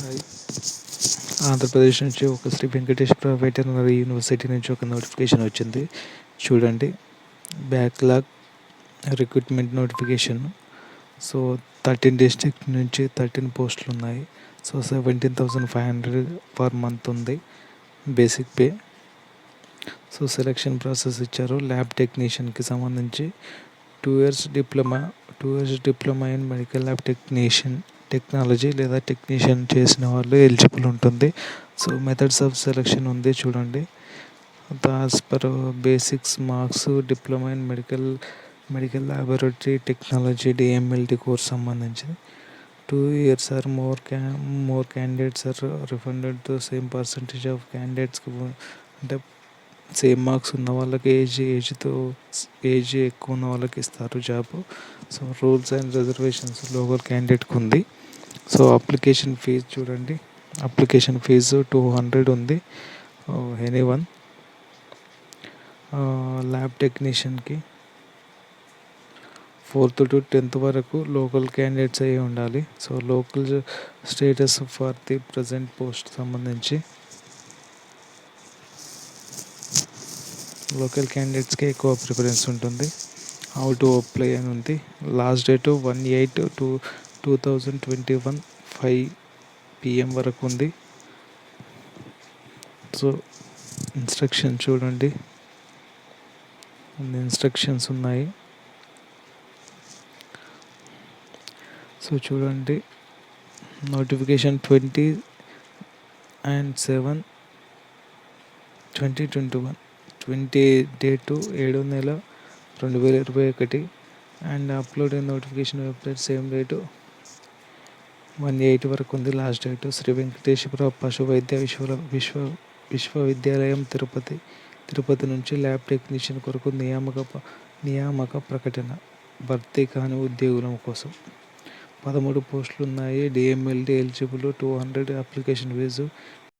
Hi Andhra Pradesh నుంచి ఒక Shri Venkateswara veterinary university నుంచి ఒక నోటిఫికేషన్ వచ్చింది. చూడండి. Backlog recruitment notification. So thirteen district నుంచి థర్టీన్ పోస్టులు ఉన్నాయి. So seventeen thousand five hundred per month ఉంది basic pay. So selection process ఇచ్చారు. ల్యాబ్ టెక్నీషియన్కి సంబంధించి two years diploma two years diploma in medical lab technician. Technology లేదా technician చేసిన వాళ్ళు ఎలిజిబుల్ ఉంటుంది. సో మెథడ్స్ ఆఫ్ సెలెక్షన్ ఉంది చూడండి. As per basics marks diploma in medical medical laboratory technology DMLT course సంబంధించింది టూ ఇయర్స్ ఆర్ మోర్ క్యా more candidates are refunded to same percentage of క్యాండిడేట్స్కి అంటే సేమ్ మార్క్స్ ఉన్న వాళ్ళకి age ఏజ్తో age ఎక్కువ ఉన్న వాళ్ళకి ఇస్తారు job so rules and reservations local క్యాండిడేట్కి ఉంది. సో అప్లికేషన్ ఫీజు చూడండి. అప్లికేషన్ ఫీజు టూ హండ్రెడ్ ఉంది. ఎనీ వన్ ల్యాబ్ టెక్నీషియన్కి ఫోర్త్ టు టెన్త్ వరకు లోకల్ క్యాండిడేట్స్ అయ్యి ఉండాలి. So local status for the present post సంబంధించి. లోకల్ క్యాండిడేట్స్కే ఎక్కువ ప్రిఫరెన్స్ ఉంటుంది. హౌ టు అప్లై అని ఉంది. Last date one eight two two thousand twenty one five PM వరకు ఉంది. సో ఇన్స్ట్రక్షన్ చూడండి. ఇన్స్ట్రక్షన్స్ ఉన్నాయి. సో చూడండి. Notification twenty and seven twenty twenty one twenty date ఏడో నెల రెండు వేల ఇరవై ఒకటి. And upload notification website same date one eight వరకు ఉంది. లాస్ట్ డేటు శ్రీ వెంకటేశ్వర పశు వైద్య విశ్వ విశ్వ విశ్వవిద్యాలయం తిరుపతి తిరుపతి నుంచి ల్యాబ్ టెక్నీషియన్ కొరకు నియామక నియామక ప్రకటన భర్తీ కాని ఉద్యోగుల కోసం. పదమూడు పోస్టులు ఉన్నాయి DMLD eligible two hundred application fee